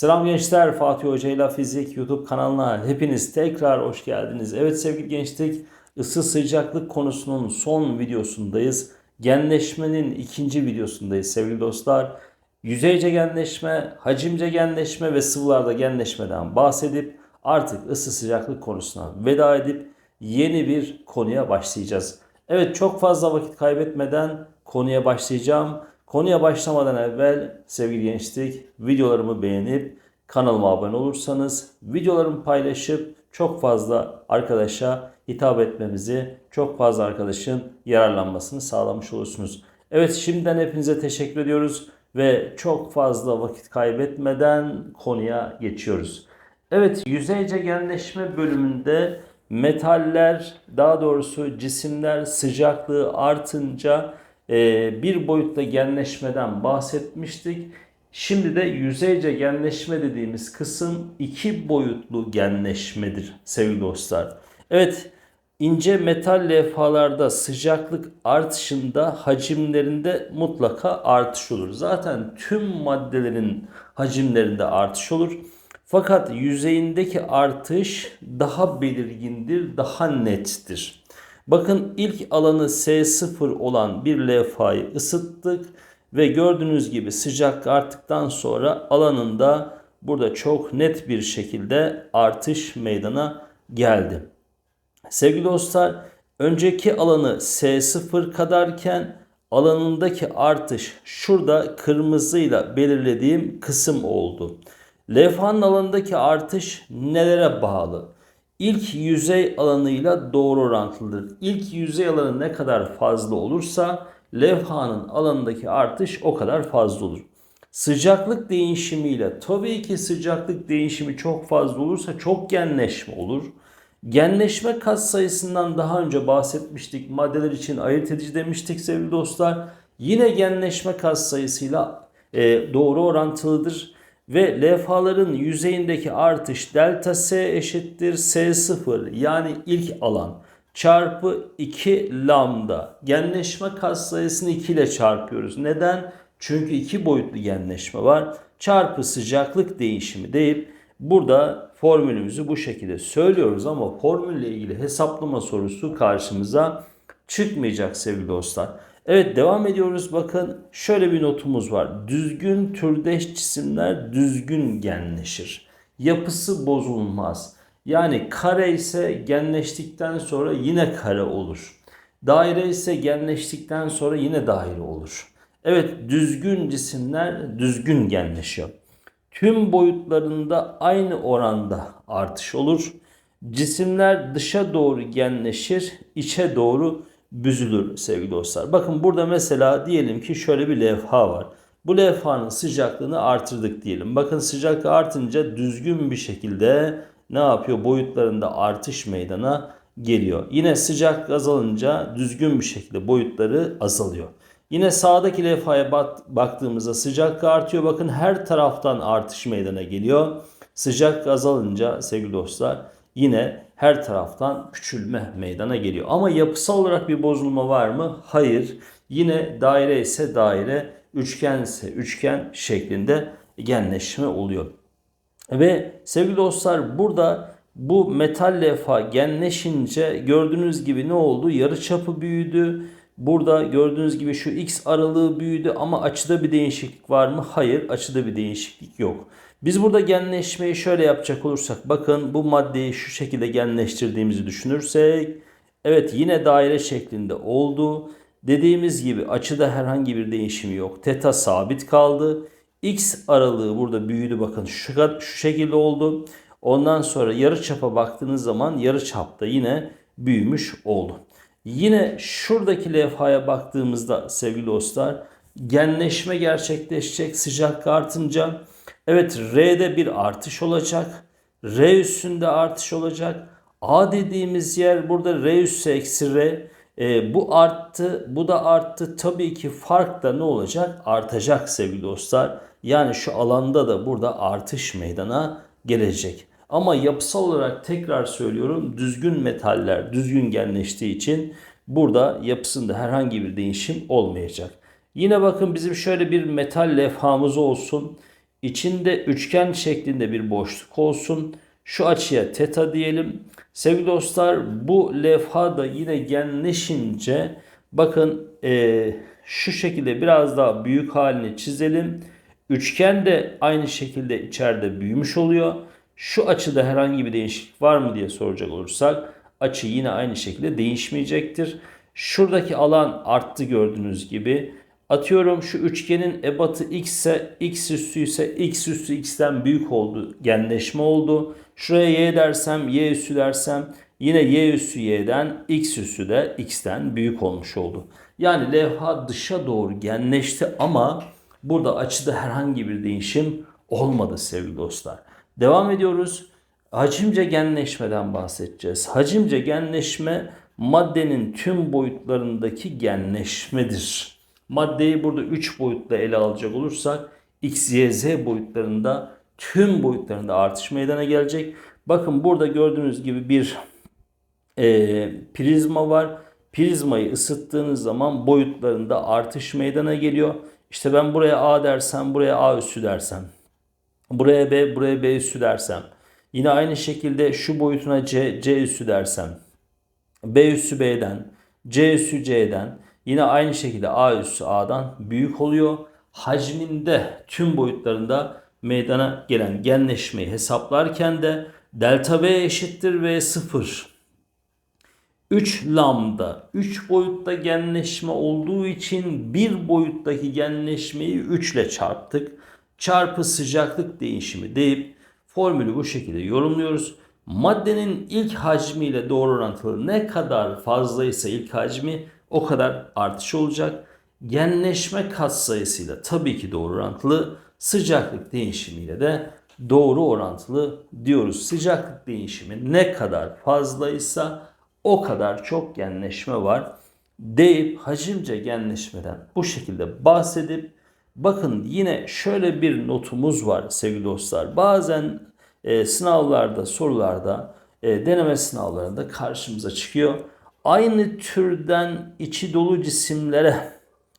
Selam gençler, Fatih Hoca ile Fizik YouTube kanalına hepiniz tekrar hoş geldiniz. Evet sevgili gençlik, ısı sıcaklık konusunun son videosundayız. Genleşmenin ikinci videosundayız sevgili dostlar. Yüzeyce genleşme, hacimce genleşme ve sıvılarda genleşmeden bahsedip artık ısı sıcaklık konusuna veda edip yeni bir konuya başlayacağız. Evet çok fazla vakit kaybetmeden konuya başlayacağım. Konuya başlamadan evvel sevgili gençlik videolarımı beğenip kanalıma abone olursanız videolarımı paylaşıp çok fazla arkadaşa hitap etmemizi, çok fazla arkadaşın yararlanmasını sağlamış olursunuz. Evet şimdiden hepinize teşekkür ediyoruz ve çok fazla vakit kaybetmeden konuya geçiyoruz. Evet yüzeyce genleşme bölümünde metaller daha doğrusu cisimler sıcaklığı artınca bir boyutta genleşmeden bahsetmiştik. Şimdi de yüzeyce genleşme dediğimiz kısım iki boyutlu genleşmedir sevgili dostlar. Evet ince metal levhalarda sıcaklık artışında hacimlerinde mutlaka artış olur. Zaten tüm maddelerin hacimlerinde artış olur. Fakat yüzeyindeki artış daha belirgindir, daha nettir. Bakın ilk alanı S0 olan bir levhayı ısıttık ve gördüğünüz gibi sıcak arttıktan sonra alanında burada çok net bir şekilde artış meydana geldi. Sevgili dostlar önceki alanı S0 kadarken alanındaki artış şurada kırmızıyla belirlediğim kısım oldu. Levhanın alanındaki artış nelere bağlı? İlk yüzey alanıyla doğru orantılıdır. İlk yüzey alanı ne kadar fazla olursa levhanın alanındaki artış o kadar fazla olur. Sıcaklık değişimiyle tabii ki sıcaklık değişimi çok fazla olursa çok genleşme olur. Genleşme kat sayısından daha önce bahsetmiştik. Maddeler için ayırt edici demiştik sevgili dostlar. Yine genleşme kat sayısıyla e, doğru orantılıdır ve levhaların yüzeyindeki artış delta S eşittir S0 yani ilk alan çarpı 2 lambda. Genleşme katsayısını 2 ile çarpıyoruz. Neden? Çünkü iki boyutlu genleşme var. Çarpı sıcaklık değişimi deyip burada formülümüzü bu şekilde söylüyoruz ama formülle ilgili hesaplama sorusu karşımıza çıkmayacak sevgili dostlar. Evet devam ediyoruz. Bakın şöyle bir notumuz var. Düzgün türdeş cisimler düzgün genleşir. Yapısı bozulmaz. Yani kare ise genleştikten sonra yine kare olur. Daire ise genleştikten sonra yine daire olur. Evet düzgün cisimler düzgün genleşiyor. Tüm boyutlarında aynı oranda artış olur. Cisimler dışa doğru genleşir, içe doğru büzülür sevgili dostlar. Bakın burada mesela diyelim ki şöyle bir levha var. Bu levhanın sıcaklığını artırdık diyelim. Bakın sıcaklık artınca düzgün bir şekilde ne yapıyor? Boyutlarında artış meydana geliyor. Yine sıcak azalınca düzgün bir şekilde boyutları azalıyor. Yine sağdaki levhaya baktığımızda sıcaklık artıyor. Bakın her taraftan artış meydana geliyor. Sıcak azalınca sevgili dostlar yine her taraftan küçülme meydana geliyor. Ama yapısal olarak bir bozulma var mı? Hayır. Yine daire ise daire, üçgen ise üçgen şeklinde genleşme oluyor. Ve sevgili dostlar burada bu metal levha genleşince gördüğünüz gibi ne oldu? Yarı çapı büyüdü. Burada gördüğünüz gibi şu x aralığı büyüdü ama açıda bir değişiklik var mı? Hayır açıda bir değişiklik yok. Biz burada genleşmeyi şöyle yapacak olursak bakın bu maddeyi şu şekilde genleştirdiğimizi düşünürsek evet yine daire şeklinde oldu. Dediğimiz gibi açıda herhangi bir değişimi yok. Teta sabit kaldı. X aralığı burada büyüdü bakın şu, şu şekilde oldu. Ondan sonra yarı çapa baktığınız zaman yarı çapta yine büyümüş oldu. Yine şuradaki levhaya baktığımızda sevgili dostlar genleşme gerçekleşecek sıcaklık artınca. Evet R'de bir artış olacak. R üstünde artış olacak. A dediğimiz yer burada R üssü eksi R. E, bu arttı, bu da arttı. Tabii ki fark da ne olacak? Artacak sevgili dostlar. Yani şu alanda da burada artış meydana gelecek. Ama yapısal olarak tekrar söylüyorum düzgün metaller düzgün genleştiği için burada yapısında herhangi bir değişim olmayacak. Yine bakın bizim şöyle bir metal levhamız olsun. İçinde üçgen şeklinde bir boşluk olsun. Şu açıya teta diyelim. Sevgili dostlar bu levha da yine genleşince bakın e, şu şekilde biraz daha büyük halini çizelim. Üçgen de aynı şekilde içeride büyümüş oluyor. Şu açıda herhangi bir değişiklik var mı diye soracak olursak açı yine aynı şekilde değişmeyecektir. Şuradaki alan arttı gördüğünüz gibi. Atıyorum şu üçgenin ebatı x ise x üssü ise x üssü x'ten büyük oldu. Genleşme oldu. Şuraya y dersem y üssü dersem yine y üssü y'den x üssü de x'ten büyük olmuş oldu. Yani levha dışa doğru genleşti ama burada açıda herhangi bir değişim olmadı sevgili dostlar. Devam ediyoruz. Hacimce genleşmeden bahsedeceğiz. Hacimce genleşme maddenin tüm boyutlarındaki genleşmedir. Maddeyi burada 3 boyutla ele alacak olursak x, y, z boyutlarında tüm boyutlarında artış meydana gelecek. Bakın burada gördüğünüz gibi bir e, prizma var. Prizmayı ısıttığınız zaman boyutlarında artış meydana geliyor. İşte ben buraya A dersem, buraya A üssü dersem, buraya B, buraya B üssü dersem, yine aynı şekilde şu boyutuna C, C üssü dersem, B üssü B'den, C üssü C'den, yine aynı şekilde A üssü A'dan büyük oluyor. Hacminde tüm boyutlarında meydana gelen genleşmeyi hesaplarken de delta V eşittir V 0 3 lambda 3 boyutta genleşme olduğu için bir boyuttaki genleşmeyi 3 ile çarptık. Çarpı sıcaklık değişimi deyip formülü bu şekilde yorumluyoruz. Maddenin ilk hacmiyle doğru orantılı ne kadar fazlaysa ilk hacmi o kadar artış olacak. Genleşme katsayısıyla tabii ki doğru orantılı. Sıcaklık değişimiyle de doğru orantılı diyoruz. Sıcaklık değişimi ne kadar fazlaysa o kadar çok genleşme var deyip hacimce genleşmeden bu şekilde bahsedip bakın yine şöyle bir notumuz var sevgili dostlar. Bazen e, sınavlarda, sorularda, e, deneme sınavlarında karşımıza çıkıyor. Aynı türden içi dolu cisimlere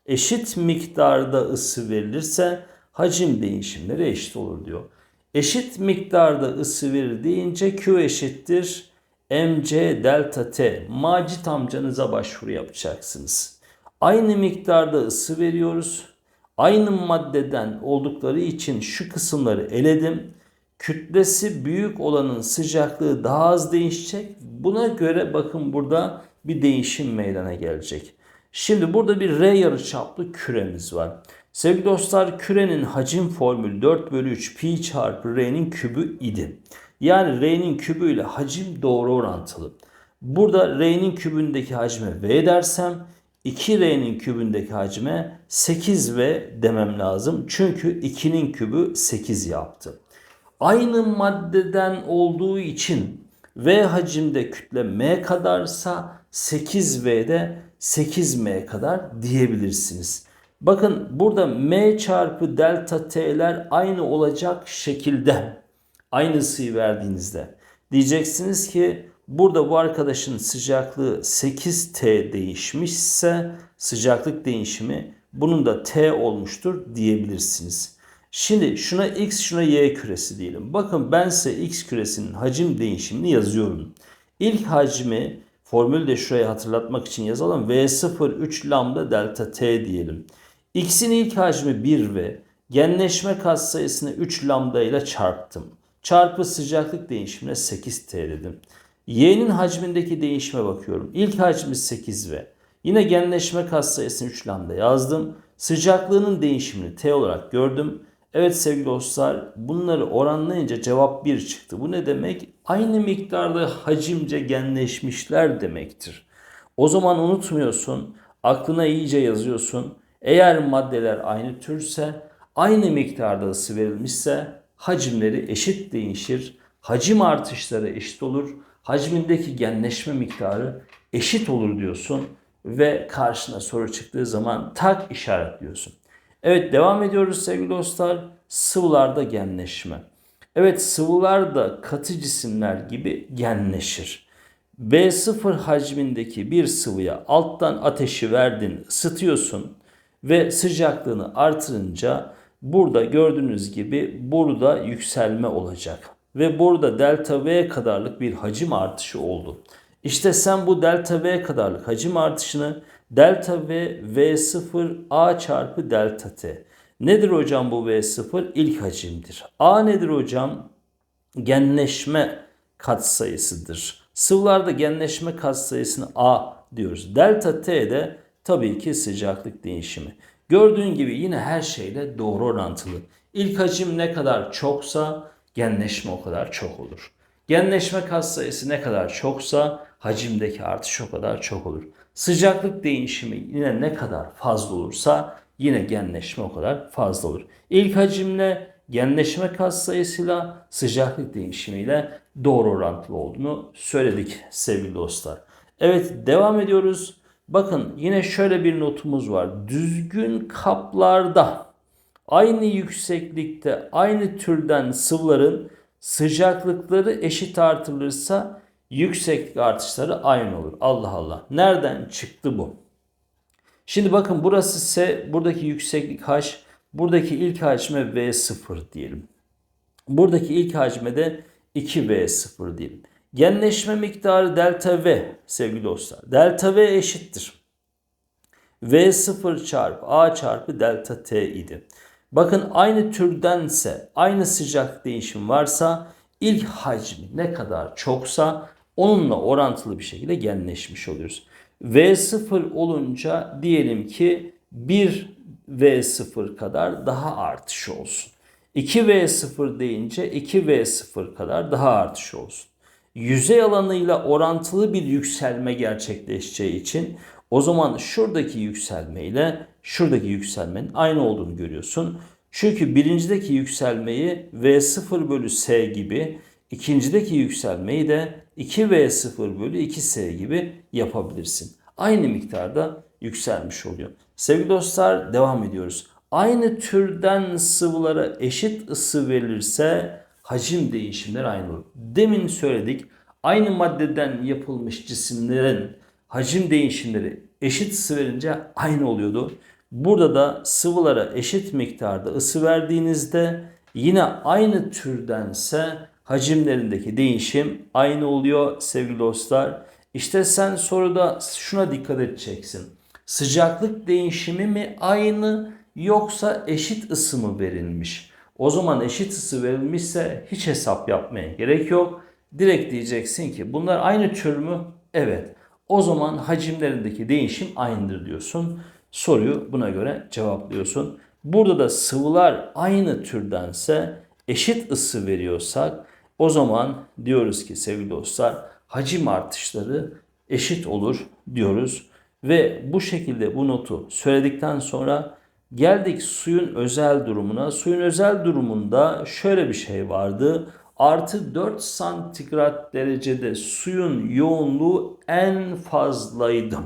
eşit miktarda ısı verilirse hacim değişimleri eşit olur diyor. Eşit miktarda ısı verir deyince Q eşittir MC delta T. Macit amcanıza başvuru yapacaksınız. Aynı miktarda ısı veriyoruz. Aynı maddeden oldukları için şu kısımları eledim. Kütlesi büyük olanın sıcaklığı daha az değişecek. Buna göre bakın burada bir değişim meydana gelecek. Şimdi burada bir R yarıçaplı küremiz var. Sevgili dostlar kürenin hacim formülü 4 bölü 3 pi çarpı R'nin kübü idi. Yani R'nin kübü ile hacim doğru orantılı. Burada R'nin kübündeki hacme V dersem 2R'nin kübündeki hacme 8V demem lazım. Çünkü 2'nin kübü 8 yaptı. Aynı maddeden olduğu için V hacimde kütle M kadarsa 8V'de 8M kadar diyebilirsiniz. Bakın burada M çarpı delta T'ler aynı olacak şekilde aynı ısıyı verdiğinizde diyeceksiniz ki burada bu arkadaşın sıcaklığı 8T değişmişse sıcaklık değişimi bunun da T olmuştur diyebilirsiniz. Şimdi şuna X şuna Y küresi diyelim. Bakın ben size X küresinin hacim değişimini yazıyorum. İlk hacmi formülü de şuraya hatırlatmak için yazalım. V0 3 lambda delta T diyelim. X'in ilk hacmi 1 ve genleşme katsayısını 3 lambda ile çarptım. Çarpı sıcaklık değişimine 8T dedim. Y'nin hacmindeki değişime bakıyorum. İlk hacmi 8 ve yine genleşme katsayısını 3 lambda yazdım. Sıcaklığının değişimini T olarak gördüm. Evet sevgili dostlar bunları oranlayınca cevap 1 çıktı. Bu ne demek? Aynı miktarda hacimce genleşmişler demektir. O zaman unutmuyorsun, aklına iyice yazıyorsun. Eğer maddeler aynı türse, aynı miktarda ısı verilmişse hacimleri eşit değişir. Hacim artışları eşit olur. Hacmindeki genleşme miktarı eşit olur diyorsun ve karşına soru çıktığı zaman tak işaretliyorsun. Evet devam ediyoruz sevgili dostlar. Sıvılarda genleşme. Evet sıvılar da katı cisimler gibi genleşir. B0 hacmindeki bir sıvıya alttan ateşi verdin, ısıtıyorsun ve sıcaklığını artırınca Burada gördüğünüz gibi burada yükselme olacak. Ve burada delta V kadarlık bir hacim artışı oldu. İşte sen bu delta V kadarlık hacim artışını delta V V0 A çarpı delta T. Nedir hocam bu V0? İlk hacimdir. A nedir hocam? Genleşme katsayısıdır. Sıvılarda genleşme katsayısını A diyoruz. Delta T de tabii ki sıcaklık değişimi. Gördüğün gibi yine her şeyle doğru orantılı. İlk hacim ne kadar çoksa genleşme o kadar çok olur. Genleşme katsayısı ne kadar çoksa hacimdeki artış o kadar çok olur. Sıcaklık değişimi yine ne kadar fazla olursa yine genleşme o kadar fazla olur. İlk hacimle genleşme katsayısıyla sıcaklık değişimiyle doğru orantılı olduğunu söyledik sevgili dostlar. Evet devam ediyoruz. Bakın yine şöyle bir notumuz var. Düzgün kaplarda aynı yükseklikte aynı türden sıvıların sıcaklıkları eşit artırılırsa yükseklik artışları aynı olur. Allah Allah. Nereden çıktı bu? Şimdi bakın burası S, buradaki yükseklik H, buradaki ilk hacme V0 diyelim. Buradaki ilk hacme de 2V0 diyelim. Genleşme miktarı delta V sevgili dostlar. Delta V eşittir. V0 çarpı A çarpı delta T idi. Bakın aynı türdense, aynı sıcak değişim varsa ilk hacmi ne kadar çoksa onunla orantılı bir şekilde genleşmiş oluyoruz. V0 olunca diyelim ki 1 V0 kadar daha artış olsun. 2V0 deyince 2V0 kadar daha artış olsun. Yüzey alanıyla orantılı bir yükselme gerçekleşeceği için o zaman şuradaki yükselme ile şuradaki yükselmenin aynı olduğunu görüyorsun. Çünkü birincideki yükselmeyi V0 bölü S gibi, ikincideki yükselmeyi de 2V0 bölü 2S gibi yapabilirsin. Aynı miktarda yükselmiş oluyor. Sevgili dostlar devam ediyoruz. Aynı türden sıvılara eşit ısı verilirse hacim değişimleri aynı olur. Demin söyledik aynı maddeden yapılmış cisimlerin hacim değişimleri eşit ısı verince aynı oluyordu. Burada da sıvılara eşit miktarda ısı verdiğinizde yine aynı türdense hacimlerindeki değişim aynı oluyor sevgili dostlar. İşte sen soruda şuna dikkat edeceksin. Sıcaklık değişimi mi aynı yoksa eşit ısı mı verilmiş? O zaman eşit ısı verilmişse hiç hesap yapmaya gerek yok. Direkt diyeceksin ki bunlar aynı tür mü? Evet. O zaman hacimlerindeki değişim aynıdır diyorsun. Soruyu buna göre cevaplıyorsun. Burada da sıvılar aynı türdense eşit ısı veriyorsak o zaman diyoruz ki sevgili dostlar hacim artışları eşit olur diyoruz. Ve bu şekilde bu notu söyledikten sonra geldik suyun özel durumuna. Suyun özel durumunda şöyle bir şey vardı. Artı 4 santigrat derecede suyun yoğunluğu en fazlaydı.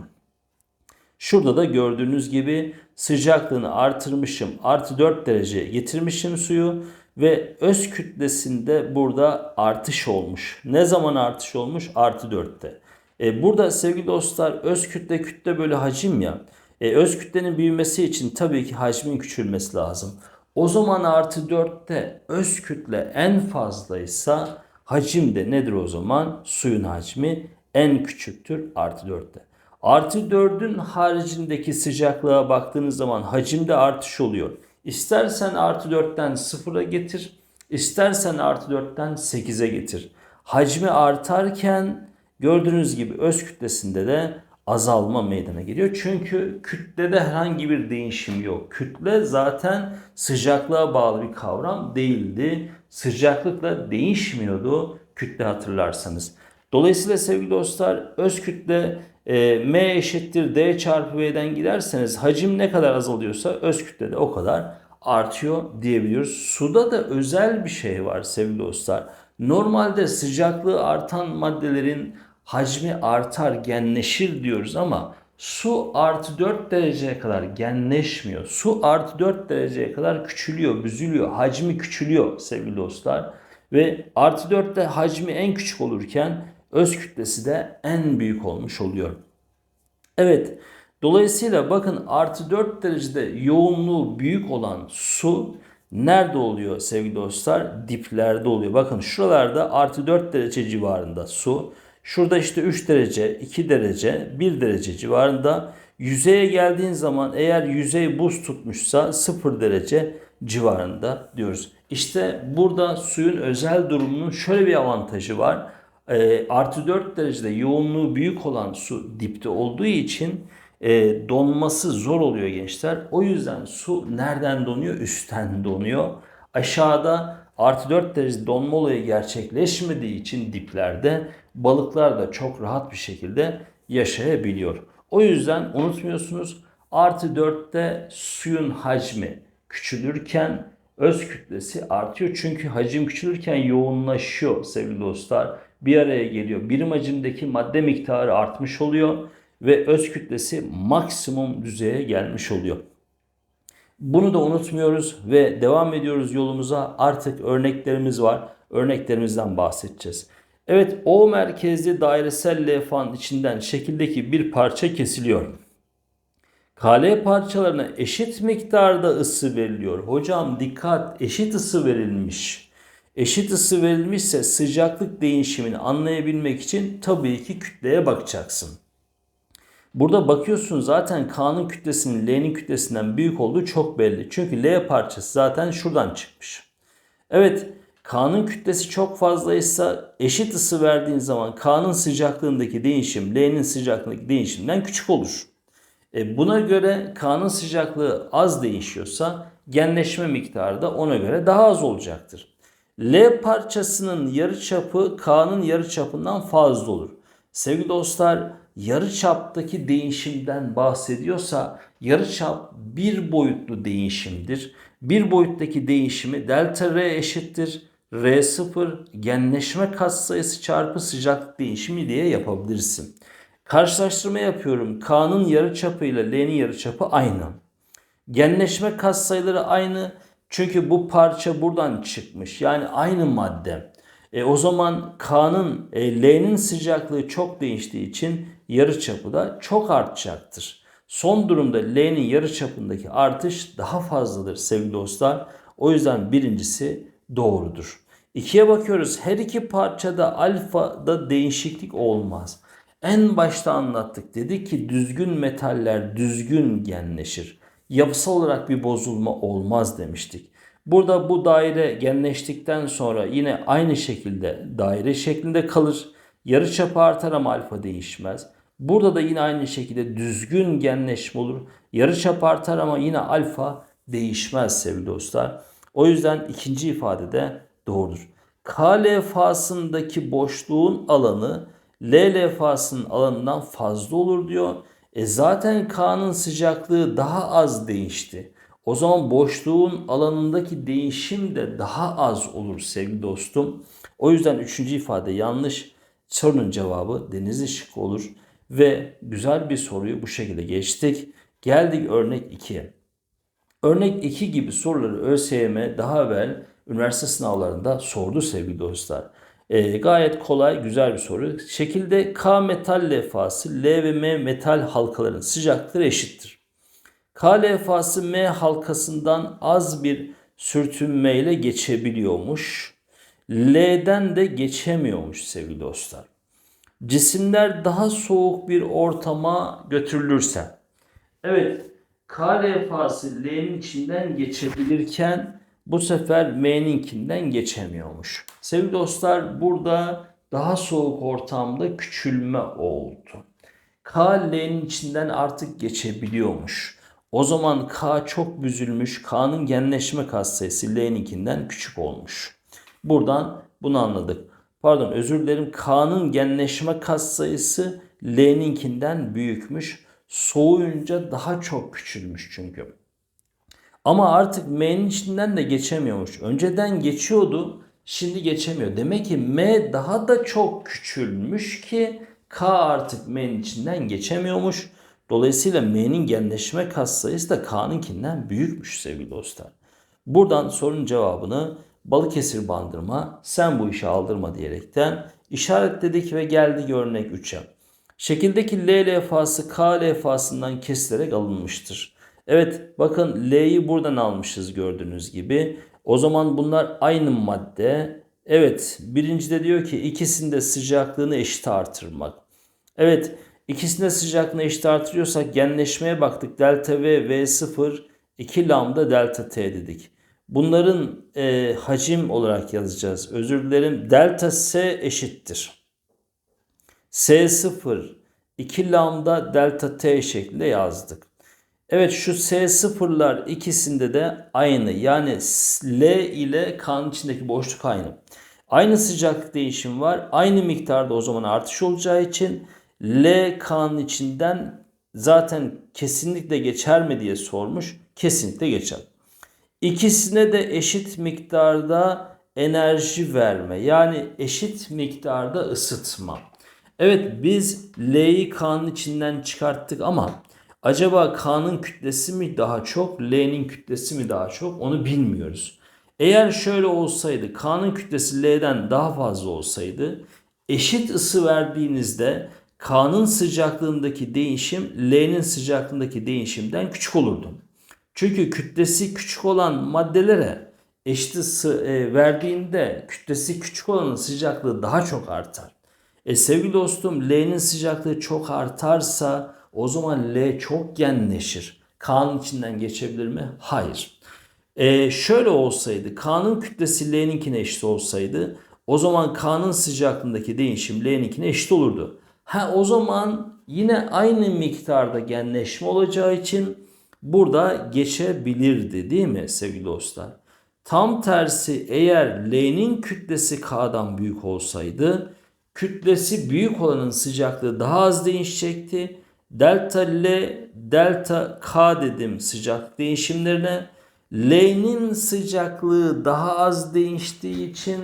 Şurada da gördüğünüz gibi sıcaklığını artırmışım. Artı 4 dereceye getirmişim suyu ve öz kütlesinde burada artış olmuş. Ne zaman artış olmuş? Artı 4'te. E, burada sevgili dostlar öz kütle kütle böyle hacim ya. E, öz kütlenin büyümesi için tabii ki hacmin küçülmesi lazım. O zaman artı 4'te öz kütle en fazlaysa hacim de nedir o zaman? Suyun hacmi en küçüktür artı 4'te. Artı 4'ün haricindeki sıcaklığa baktığınız zaman hacimde artış oluyor. İstersen artı 4'ten 0'a getir, istersen artı 4'ten 8'e getir. Hacmi artarken gördüğünüz gibi öz kütlesinde de azalma meydana geliyor. Çünkü kütlede herhangi bir değişim yok. Kütle zaten sıcaklığa bağlı bir kavram değildi. Sıcaklıkla değişmiyordu kütle hatırlarsanız. Dolayısıyla sevgili dostlar öz kütle e, M eşittir D çarpı V'den giderseniz hacim ne kadar azalıyorsa öz kütle de o kadar artıyor diyebiliyoruz. Suda da özel bir şey var sevgili dostlar. Normalde sıcaklığı artan maddelerin hacmi artar, genleşir diyoruz ama su artı 4 dereceye kadar genleşmiyor. Su artı 4 dereceye kadar küçülüyor, büzülüyor, hacmi küçülüyor sevgili dostlar. Ve artı 4'te hacmi en küçük olurken öz kütlesi de en büyük olmuş oluyor. Evet, Dolayısıyla bakın artı 4 derecede yoğunluğu büyük olan su nerede oluyor sevgili dostlar? Diplerde oluyor. Bakın şuralarda artı 4 derece civarında su. Şurada işte 3 derece, 2 derece, 1 derece civarında. Yüzeye geldiğin zaman eğer yüzey buz tutmuşsa 0 derece civarında diyoruz. İşte burada suyun özel durumunun şöyle bir avantajı var. E, artı 4 derecede yoğunluğu büyük olan su dipte olduğu için e, donması zor oluyor gençler. O yüzden su nereden donuyor? Üstten donuyor. Aşağıda artı 4 derece donma olayı gerçekleşmediği için diplerde balıklar da çok rahat bir şekilde yaşayabiliyor. O yüzden unutmuyorsunuz artı 4'te suyun hacmi küçülürken öz kütlesi artıyor. Çünkü hacim küçülürken yoğunlaşıyor sevgili dostlar. Bir araya geliyor. Birim hacimdeki madde miktarı artmış oluyor ve öz kütlesi maksimum düzeye gelmiş oluyor. Bunu da unutmuyoruz ve devam ediyoruz yolumuza. Artık örneklerimiz var. Örneklerimizden bahsedeceğiz. Evet O merkezli dairesel levhanın içinden şekildeki bir parça kesiliyor. KL parçalarına eşit miktarda ısı veriliyor. Hocam dikkat eşit ısı verilmiş. Eşit ısı verilmişse sıcaklık değişimini anlayabilmek için tabii ki kütleye bakacaksın. Burada bakıyorsun zaten K'nın kütlesinin L'nin kütlesinden büyük olduğu çok belli. Çünkü L parçası zaten şuradan çıkmış. Evet K'nın kütlesi çok fazlaysa eşit ısı verdiğin zaman K'nın sıcaklığındaki değişim L'nin sıcaklığındaki değişimden küçük olur. E buna göre K'nın sıcaklığı az değişiyorsa genleşme miktarı da ona göre daha az olacaktır. L parçasının yarıçapı K'nın yarıçapından fazla olur. Sevgili dostlar yarıçaptaki değişimden bahsediyorsa yarıçap bir boyutlu değişimdir. Bir boyuttaki değişimi delta R eşittir. R0 genleşme katsayısı çarpı sıcaklık değişimi diye yapabilirsin. Karşılaştırma yapıyorum. K'nın yarıçapı ile L'nin yarıçapı aynı. Genleşme katsayıları aynı. Çünkü bu parça buradan çıkmış. Yani aynı madde. E, o zaman K'nın e, L'nin sıcaklığı çok değiştiği için yarıçapı da çok artacaktır. Son durumda L'nin yarıçapındaki artış daha fazladır sevgili dostlar. O yüzden birincisi doğrudur. İkiye bakıyoruz. Her iki parçada alfada değişiklik olmaz. En başta anlattık. Dedik ki düzgün metaller düzgün genleşir. Yapısal olarak bir bozulma olmaz demiştik. Burada bu daire genleştikten sonra yine aynı şekilde daire şeklinde kalır. Yarıçapı artar ama alfa değişmez. Burada da yine aynı şekilde düzgün genleşme olur. Yarıçap artar ama yine alfa değişmez sevgili dostlar. O yüzden ikinci ifade de doğrudur. K levhasındaki boşluğun alanı L levhasının alanından fazla olur diyor. E zaten K'nın sıcaklığı daha az değişti. O zaman boşluğun alanındaki değişim de daha az olur sevgili dostum. O yüzden üçüncü ifade yanlış. Sorunun cevabı denizli şık olur. Ve güzel bir soruyu bu şekilde geçtik. Geldik örnek 2'ye. Örnek 2 gibi soruları ÖSYM daha evvel üniversite sınavlarında sordu sevgili dostlar. E, gayet kolay, güzel bir soru. Şekilde K metal levhası, L ve M metal halkaların sıcaklığı eşittir. K levhası M halkasından az bir sürtünmeyle geçebiliyormuş. L'den de geçemiyormuş sevgili dostlar. Cisimler daha soğuk bir ortama götürülürse. Evet, K levhası L'nin içinden geçebilirken bu sefer M'ninkinden geçemiyormuş. Sevgili dostlar burada daha soğuk ortamda küçülme oldu. K L'nin içinden artık geçebiliyormuş. O zaman K çok büzülmüş. K'nın genleşme katsayısı L'ninkinden küçük olmuş. Buradan bunu anladık. Pardon özür dilerim. K'nın genleşme katsayısı L'ninkinden büyükmüş. Soğuyunca daha çok küçülmüş çünkü. Ama artık M'nin içinden de geçemiyormuş. Önceden geçiyordu, şimdi geçemiyor. Demek ki M daha da çok küçülmüş ki K artık M'nin içinden geçemiyormuş. Dolayısıyla M'nin genleşme katsayısı da K'nınkinden büyükmüş sevgili dostlar. Buradan sorunun cevabını Balıkesir bandırma sen bu işi aldırma diyerekten işaretledik ve geldik örnek 3'e. Şekildeki L levhası K levhasından kesilerek alınmıştır. Evet bakın L'yi buradan almışız gördüğünüz gibi. O zaman bunlar aynı madde. Evet birincide diyor ki ikisinde sıcaklığını eşit artırmak. Evet ikisinde sıcaklığını eşit artırıyorsak genleşmeye baktık. Delta V V0 2 lambda delta T dedik. Bunların e, hacim olarak yazacağız. Özür dilerim. Delta S eşittir. S0 2 lambda delta T şeklinde yazdık. Evet şu S0'lar ikisinde de aynı. Yani L ile K'nın içindeki boşluk aynı. Aynı sıcaklık değişim var. Aynı miktarda o zaman artış olacağı için L K'nın içinden zaten kesinlikle geçer mi diye sormuş. Kesinlikle geçer. İkisine de eşit miktarda enerji verme. Yani eşit miktarda ısıtma. Evet biz L'yi K'nın içinden çıkarttık ama acaba K'nın kütlesi mi daha çok, L'nin kütlesi mi daha çok onu bilmiyoruz. Eğer şöyle olsaydı K'nın kütlesi L'den daha fazla olsaydı eşit ısı verdiğinizde K'nın sıcaklığındaki değişim L'nin sıcaklığındaki değişimden küçük olurdu. Çünkü kütlesi küçük olan maddelere eşit ısı e, verdiğinde kütlesi küçük olanın sıcaklığı daha çok artar. E sevgili dostum L'nin sıcaklığı çok artarsa o zaman L çok genleşir. K'nın içinden geçebilir mi? Hayır. E, şöyle olsaydı K'nın kütlesi L'ninkine eşit olsaydı o zaman K'nın sıcaklığındaki değişim L'ninkine eşit olurdu. Ha o zaman yine aynı miktarda genleşme olacağı için burada geçebilirdi değil mi sevgili dostlar? Tam tersi eğer L'nin kütlesi K'dan büyük olsaydı kütlesi büyük olanın sıcaklığı daha az değişecekti. Delta L, delta K dedim sıcak değişimlerine. L'nin sıcaklığı daha az değiştiği için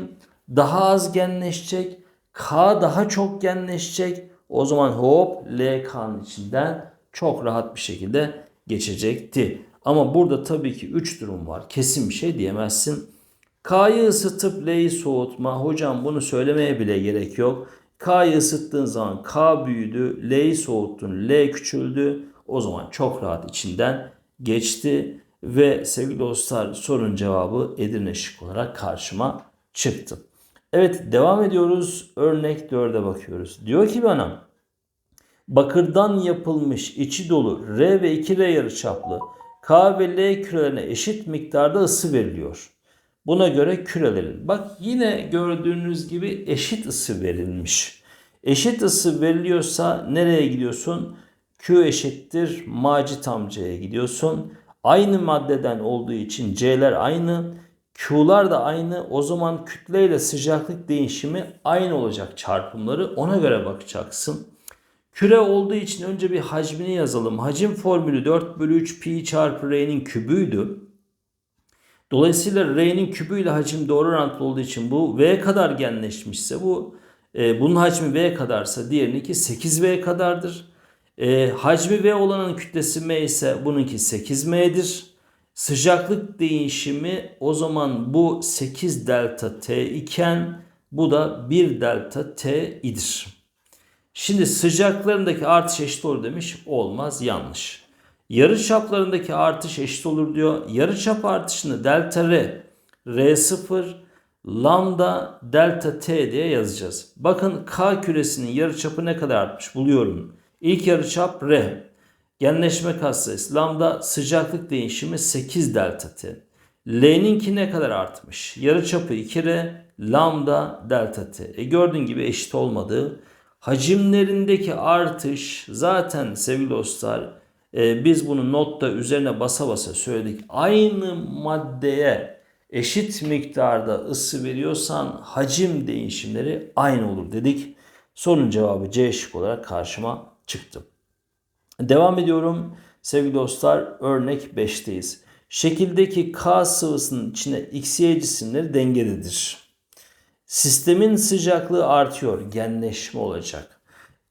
daha az genleşecek. K daha çok genleşecek. O zaman hop L K'nın içinden çok rahat bir şekilde geçecekti. Ama burada tabii ki 3 durum var. Kesin bir şey diyemezsin. K'yı ısıtıp L'yi soğutma. Hocam bunu söylemeye bile gerek yok. K'yı ısıttığın zaman K büyüdü. L'yi soğuttun. L küçüldü. O zaman çok rahat içinden geçti. Ve sevgili dostlar sorun cevabı Edirne şık olarak karşıma çıktı. Evet devam ediyoruz. Örnek 4'e bakıyoruz. Diyor ki bana bakırdan yapılmış içi dolu R ve 2R yarıçaplı K ve L kürelerine eşit miktarda ısı veriliyor. Buna göre kürelerin. Bak yine gördüğünüz gibi eşit ısı verilmiş. Eşit ısı veriliyorsa nereye gidiyorsun? Q eşittir macit amcaya gidiyorsun. Aynı maddeden olduğu için C'ler aynı. Q'lar da aynı. O zaman kütle ile sıcaklık değişimi aynı olacak çarpımları. Ona göre bakacaksın. Küre olduğu için önce bir hacmini yazalım. Hacim formülü 4 bölü 3 pi çarpı r'nin kübüydü. Dolayısıyla R'nin kübü ile hacim doğru orantılı olduğu için bu V kadar genleşmişse bu e, bunun hacmi V kadarsa diğerininki 8V kadardır. E, hacmi V olanın kütlesi M ise bununki 8M'dir. Sıcaklık değişimi o zaman bu 8 delta T iken bu da 1 delta T idir. Şimdi sıcaklarındaki artış eşit olur demiş. Olmaz yanlış. Yarı çaplarındaki artış eşit olur diyor. Yarı çap artışını delta R, R0, lambda delta T diye yazacağız. Bakın K küresinin yarı çapı ne kadar artmış buluyorum. İlk yarı çap R. Genleşme katsayısı lambda sıcaklık değişimi 8 delta T. L'ninki ne kadar artmış? Yarı çapı 2R, lambda delta T. E gördüğün gibi eşit olmadığı. Hacimlerindeki artış zaten sevgili dostlar e, biz bunu notta üzerine basa basa söyledik. Aynı maddeye eşit miktarda ısı veriyorsan hacim değişimleri aynı olur dedik. Sorunun cevabı C şık olarak karşıma çıktı. Devam ediyorum. Sevgili dostlar örnek 5'teyiz. Şekildeki K sıvısının içine XY cisimleri dengededir. Sistemin sıcaklığı artıyor. Genleşme olacak.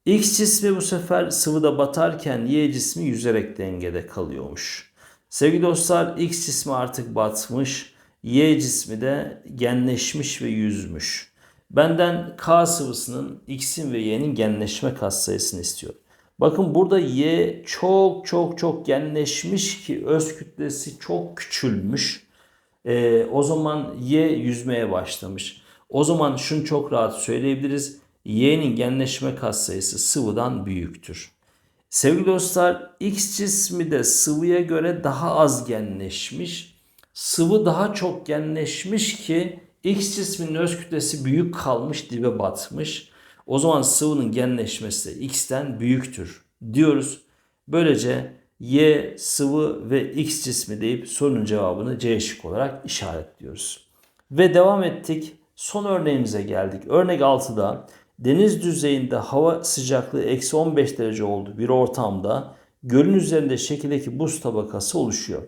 X cismi bu sefer sıvıda batarken Y cismi yüzerek dengede kalıyormuş. Sevgili dostlar X cismi artık batmış. Y cismi de genleşmiş ve yüzmüş. Benden K sıvısının X'in ve Y'nin genleşme katsayısını istiyor. Bakın burada Y çok çok çok genleşmiş ki öz kütlesi çok küçülmüş. Ee, o zaman Y yüzmeye başlamış. O zaman şunu çok rahat söyleyebiliriz. Y'nin genleşme katsayısı sıvıdan büyüktür. Sevgili dostlar X cismi de sıvıya göre daha az genleşmiş. Sıvı daha çok genleşmiş ki X cisminin öz kütlesi büyük kalmış dibe batmış. O zaman sıvının genleşmesi X'ten büyüktür diyoruz. Böylece Y sıvı ve X cismi deyip sorunun cevabını C şık olarak işaretliyoruz. Ve devam ettik. Son örneğimize geldik. Örnek 6'da deniz düzeyinde hava sıcaklığı eksi 15 derece olduğu bir ortamda gölün üzerinde şekildeki buz tabakası oluşuyor.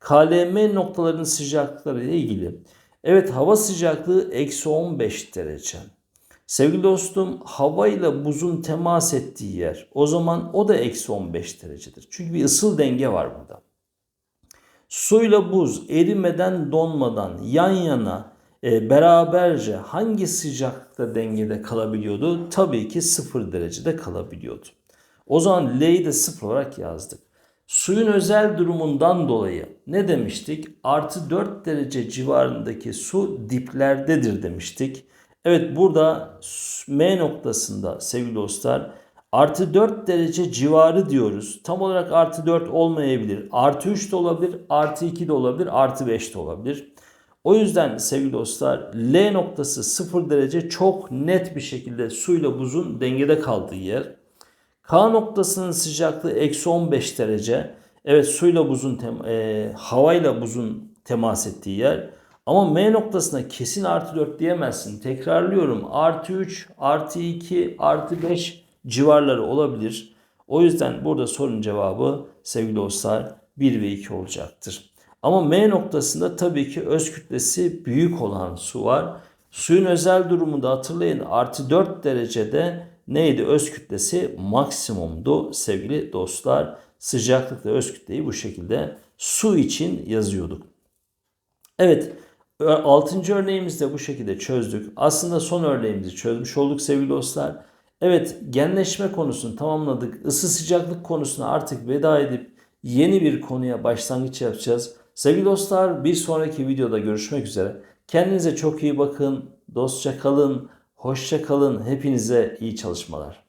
KLM noktalarının sıcaklıkları ile ilgili. Evet hava sıcaklığı eksi 15 derece. Sevgili dostum hava ile buzun temas ettiği yer o zaman o da eksi 15 derecedir. Çünkü bir ısıl denge var burada. Suyla buz erimeden donmadan yan yana beraberce hangi sıcaklıkta dengede kalabiliyordu? Tabii ki 0 derecede kalabiliyordu. O zaman L'yi de 0 olarak yazdık. Suyun özel durumundan dolayı ne demiştik? Artı 4 derece civarındaki su diplerdedir demiştik. Evet burada M noktasında sevgili dostlar artı 4 derece civarı diyoruz. Tam olarak artı 4 olmayabilir. Artı 3 de olabilir, artı 2 de olabilir, artı 5 de olabilir. O yüzden sevgili dostlar L noktası 0 derece çok net bir şekilde suyla buzun dengede kaldığı yer. K noktasının sıcaklığı eksi 15 derece. Evet suyla buzun, e, havayla buzun temas ettiği yer. Ama M noktasına kesin artı 4 diyemezsin. Tekrarlıyorum artı 3, artı 2, artı 5 civarları olabilir. O yüzden burada sorunun cevabı sevgili dostlar 1 ve 2 olacaktır. Ama M noktasında tabii ki öz kütlesi büyük olan su var. Suyun özel durumunda hatırlayın artı 4 derecede neydi? Öz kütlesi maksimumdu sevgili dostlar. Sıcaklıkla öz kütleyi bu şekilde su için yazıyorduk. Evet 6. örneğimizi de bu şekilde çözdük. Aslında son örneğimizi çözmüş olduk sevgili dostlar. Evet genleşme konusunu tamamladık. Isı sıcaklık konusuna artık veda edip yeni bir konuya başlangıç yapacağız. Sevgili dostlar bir sonraki videoda görüşmek üzere. Kendinize çok iyi bakın. Dostça kalın. Hoşça kalın. Hepinize iyi çalışmalar.